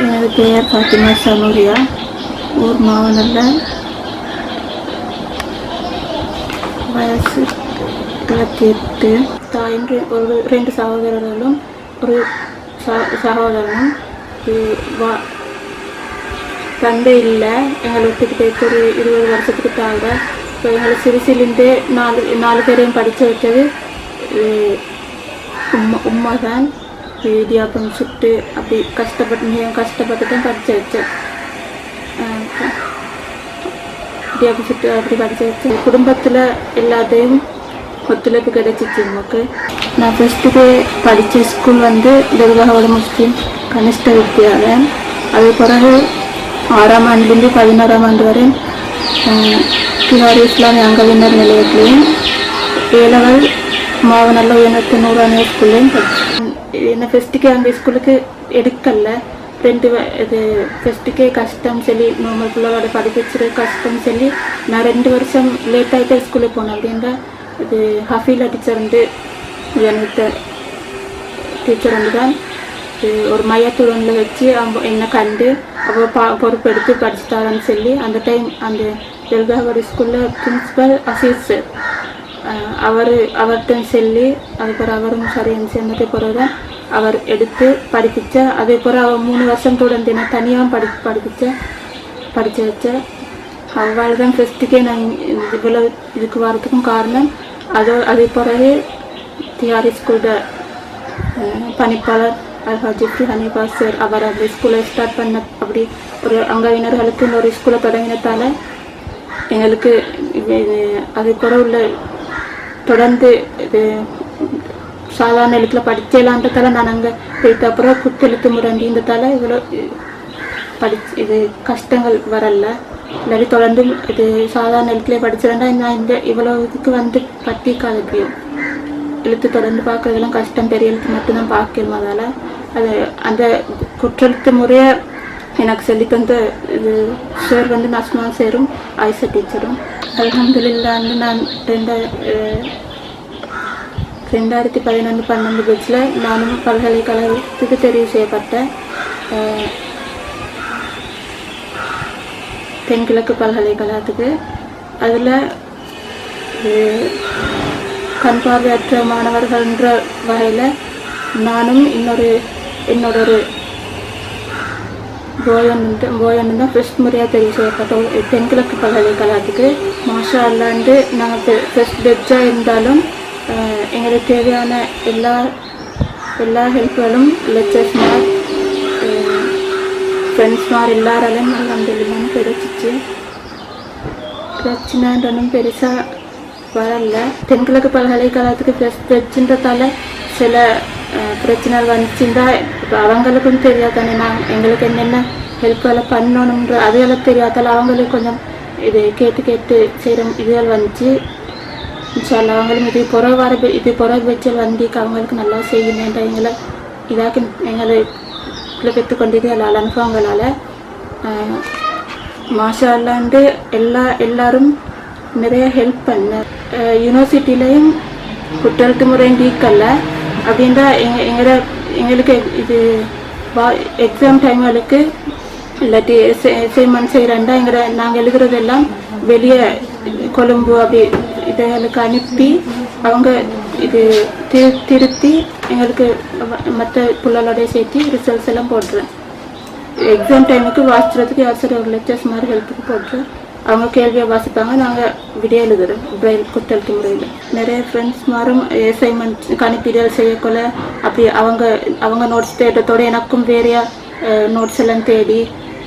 எனது பெயர் பாத்திமா சனூரியா ஊர் மாவனல்ல வயசு இருபத்தி எட்டு தாயின் ஒரு ரெண்டு சகோதரர்களும் ஒரு சகோதரனும் வா- தந்தை இல்லை. எங்களை விட்டுட்டு ஒரு இருபது வருஷத்துக்கு தாங்க இப்போ எங்களை சிறுசிலிருந்தே நாலு நாலு பேரையும் படித்து வச்சது உம்மா உம்மா தான் இடியாப்பம் சுட்டு அப்படி கஷ்டப்பட்டு மிகவும் கஷ்டப்பட்டு தான் படித்து வச்சேன். ஆஹ் இடியாப்பம் சுட்டு அப்படி படித்து வச்சேன். குடும்பத்தில் எல்லாத்தையும் ஒத்துழைப்பு கிடைச்சிச்சு நமக்கு. நான் ஃபஸ்ட்டுக்கு படித்த ஸ்கூல் வந்து துர்காவோட முஸ்லீம் கனிஷ்ட வித்யாலயம். அது பிறகு ஆறாம் ஆண்டுலேருந்து பதினோராம் ஆண்டு வரை திகாரி இஸ்லாமிய அங்கவினர் நிலையத்திலையும் ஏழவள் மாவனல்ல உயர்நத்து நூறான ஸ்கூல்லையும் என்ன ஃபெஸ்ட்டுக்கே அந்த ஸ்கூலுக்கு எடுக்கல ரெண்டு இது ஃபெஸ்ட்டுக்கே கஷ்டம் சொல்லி நார்மல் பிள்ளையோட படிப்பிச்சுட்டு கஷ்டம் சொல்லி நான் ரெண்டு வருஷம் லேட் ஆகிட்டு ஸ்கூலுக்கு போனேன். அப்படின்னா இது ஹஃபீலா டீச்சர் வந்து உயர்நத்த டீச்சர் வந்து தான் ஒரு மையத்துடனில் வச்சு அவங்க என்னை கண்டு அவள் பா பொறுப்பெடுத்து படிச்சுட்டாரன்னு சொல்லி அந்த டைம் அந்த ஜல்காவரி ஸ்கூலில் பிரின்ஸிபல் அசீஸ் சார் அவர் அவர்கிட்ட சொல்லி அதுக்கப்புறம் அவரும் சரின்னு சேர்ந்தது பிறகு தான் அவர் எடுத்து படிப்பிச்ச அதே அவள் மூணு வருஷம் தொடர்ந்து என்ன தனியாக படி படிப்பிச்ச படித்து வச்ச அவள் தான் ஃபஸ்ட்டுக்கே நான் இவ்வளோ இதுக்கு வரதுக்கும் காரணம் அதோ அதே பிறகு தியாரி ஸ்கூலில் பணிப்பாளர் அல்ஹா ஜிப்ரி ஹனீஃபா சார் அவர் அந்த ஸ்கூலை ஸ்டார்ட் பண்ண அப்படி ஒரு அங்கவினர்களுக்கு இந்த ஒரு ஸ்கூலை தொடங்கினதால எங்களுக்கு இது- அது கூட உள்ள தொடர்ந்து இது சாதாரண எழுத்துல படிச்சலான்றதால நான் அங்கே போயிட்ட அப்புறம் குத்தெழுத்து முரண்டின்றதால இவ்வளோ படிச்சு இது கஷ்டங்கள் வரல. இல்லாட்டி தொடர்ந்து இது சாதாரண எழுத்துல படிச்சிருந்தா நான் இந்த இவ்வளோ இதுக்கு வந்து பட்டிக்காது எழுத்து தொடர்ந்து பார்க்குறதெல்லாம் கஷ்டம். பெரிய எழுத்து மட்டும்தான் பார்க்கணும் அதால். அது அந்த குற்றத்து முறையை எனக்கு சொல்லி தந்த இது சார் வந்து நஸ்மா சேரும் ஆயிஷா டீச்சரும் அல்ஹம்துலில்லான்னு நான் ரெண்டாயிர ரெண்டாயிரத்தி பதினொன்று பன்னெண்டு பேச்சில் நானும் பல்கலைக்கழகத்துக்கு தெரிவு செய்யப்பட்டேன். தென்கிழக்கு பல்கலைக்கழகத்துக்கு. அதில் கண்பார்வையற்ற மாணவர்கள்ன்ற வகையில் நானும் இன்னொரு என்னோட ஒரு போயன் போயன் தான் ஃபர்ஸ்ட் முறையாக தெரிவு செய்யப்பட்டோம் தென்கிழக்கு பல்கலைக்கழகத்துக்கு மாஷா அல்லாண்டு நாங்கள் ஃபர்ஸ்ட் பெட்ஜாக இருந்தாலும் எங்களுக்கு தேவையான எல்லா எல்லா ஹெல்ப்களும் லெக்சர்ஸ்மார் ஃப்ரெண்ட்ஸ்மார் எல்லாராலையும் அலமதுல்லான்னு கிடைச்சிச்சு பிரச்சனைன்றனும் பெருசாக வரல. தென்கிழக்கு பல்கலைக்கழகத்துக்கு பிரச் பெட்ஜுன்றதால சில பிரச்சனைகள் வந்துச்சுருந்தா இப்போ அவங்களுக்கும் தெரியாதானே நான் எங்களுக்கு என்னென்ன ஹெல்ப்களை பண்ணணுன்ற அதுகளும் தெரியாதால அவங்களுக்கு கொஞ்சம் இது கேட்டு கேட்டு செய்கிற இதுகள் வந்துச்சு இன்ஷால்லா அவங்களும் இது புற வர இது புற வச்சல் வந்து அவங்களுக்கு நல்லா செய்யணுன்ற எங்களை இதாக எங்களை பெற்றுக்கொண்டது எல்லா அனுபவங்களால் மாஷா அல்லாண்டு எல்லா எல்லாரும் நிறைய ஹெல்ப் பண்ண யூனிவர்சிட்டிலையும் குற்றெழுத்து முறையும் டீக்கல்ல அப்படின்றா எங்க எங்களோட எங்களுக்கு இது எக்ஸாம் டைம்களுக்கு இல்லாட்டி அசைன்மெண்ட் செய்கிறாண்டா எங்களை நாங்கள் எழுதுறதெல்லாம் வெளியே கொழும்பு அப்படி இதுகளுக்கு அனுப்பி அவங்க இது திரு திருத்தி எங்களுக்கு மற்ற பிள்ளைகளோட சேர்த்து ரிசல்ட்ஸ் எல்லாம் போடுறேன். எக்ஸாம் டைமுக்கு வாசிக்கிறதுக்கு யார் சார் ஒரு லெக்சர்ஸ் மாதிரி ஹெல்ப்புக்கு போடுறேன். அவங்க கேள்வியை வாசிப்பாங்க. நாங்கள் விடிய எழுதுறோம் பிரெயில் குத்தெழுத்து முறையில் நிறைய ஃப்ரெண்ட்ஸ் மாறும் அசைன்மெண்ட் கணிப்பீடுகள் செய்யக்கொள்ள அப்படி அவங்க அவங்க நோட்ஸ் தேட்டத்தோட எனக்கும் வேறையா நோட்ஸ் எல்லாம் தேடி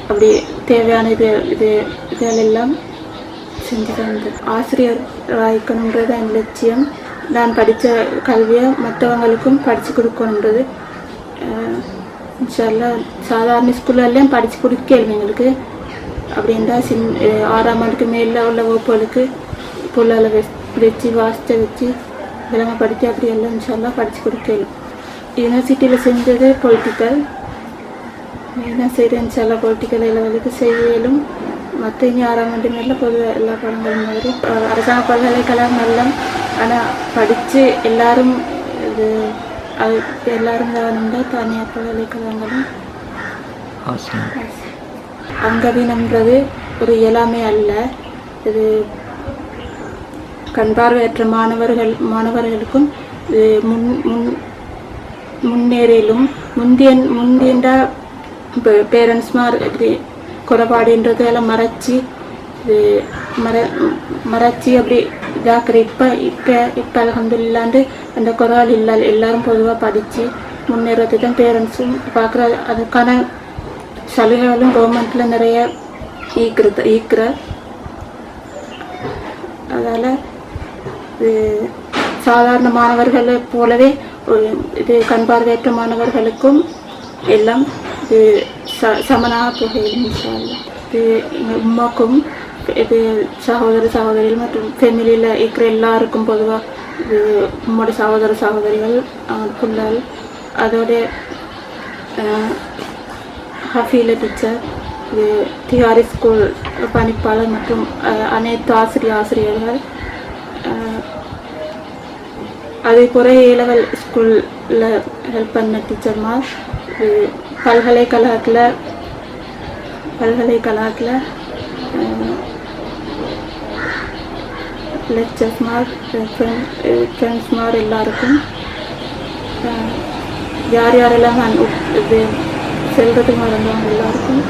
அப்படி தேவையான இது இது இதெல்லாம் எல்லாம் செஞ்சு தந்தது ஆசிரியர் ஆயிக்கணுன்றது என் லட்சியம். நான் படித்த கல்வியை மற்றவங்களுக்கும் படித்து கொடுக்கணுன்றது அஹ் சாதாரண ஸ்கூல்லெல்லாம் படித்து கொடுக்கல எங்களுக்கு. அப்படின்றா சின் ஆறாம் ஆண்டுக்கு மேலே உள்ள வகுப்புகளுக்கு புள்ளால வச்சு வாசித்த வச்சு விளங்கப்படுத்தி அப்படி எல்லாம் இன்ஷால்லா படித்து கொடுக்கலும் யூனிவர்சிட்டியில் செஞ்சது பொலிட்டிக்கல் என்ன செய்கிறேன் இன்ஷால்லா பொலிட்டிக்கல் லெவலுக்கு செய்யலும். மற்ற இனி ஆறாம் ஆண்டு மேல பொதுவாக எல்லா பாடங்களும் மாதிரி அரசாங்க பல்கலைக்கழகம் எல்லாம் ஆனால் படித்து எல்லாரும் இது அது எல்லாரும் வேணும்னா தனியார் பல்கலைக்கழகங்களும் அங்கவீனம்ன்றது ஒரு இயலாமை அல்ல. இது கண் பார்வையற்ற மாணவர்கள் மாணவர்களுக்கும் இது முன் முன் முன்னேறிலும் முந்திய முந்தியண்ட பேரண்ட்ஸ்மார் இப்படி குறைபாடுன்றது எல்லாம் மறைச்சி இது மற மறைச்சி அப்படி இதாக்குற இப்போ இப்போ இப்போ அலமதுல்லாண்டு அந்த குறைகள் இல்லை எல்லாரும் பொதுவாக படித்து முன்னேறதுக்கு தான் பேரண்ட்ஸும் பார்க்குற அதுக்கான சலுகைகளும் கவர்மெண்ட்டில் நிறைய ஈக்குறது ஈக்குற. அதால் இது சாதாரண மாணவர்களை போலவே ஒரு இது கண் பார்வையற்ற மாணவர்களுக்கும் எல்லாம் இது ச சமனாக போகையில் இது உமாக்கும் இது சகோதர சகோதரிகள் மற்றும் ஃபேமிலியில் இருக்கிற எல்லாருக்கும் பொதுவாக இது உம்மோட சகோதர சகோதரிகள் அவங்க பிள்ளைகள் அதோட ஹஃபீல டீச்சர் இது திஹாரி ஸ்கூல் பணிப்பாளர் மற்றும் அனைத்து ஆசிரியர் ஆசிரியர்கள் அதே போல ஏலவல் ஸ்கூலில் ஹெல்ப் பண்ண டீச்சர்மார் இது பல்கலைக்கழகத்தில் பல்கலைக்கழகத்தில் லெக்சர்ஸ்மார் ஃப்ரெண்ட்ஸ்மார் எல்லாருக்கும் யார் யாரெல்லாம் நான் இது செல்றதுக்கு மறந்தவங்க எல்லாருக்கும்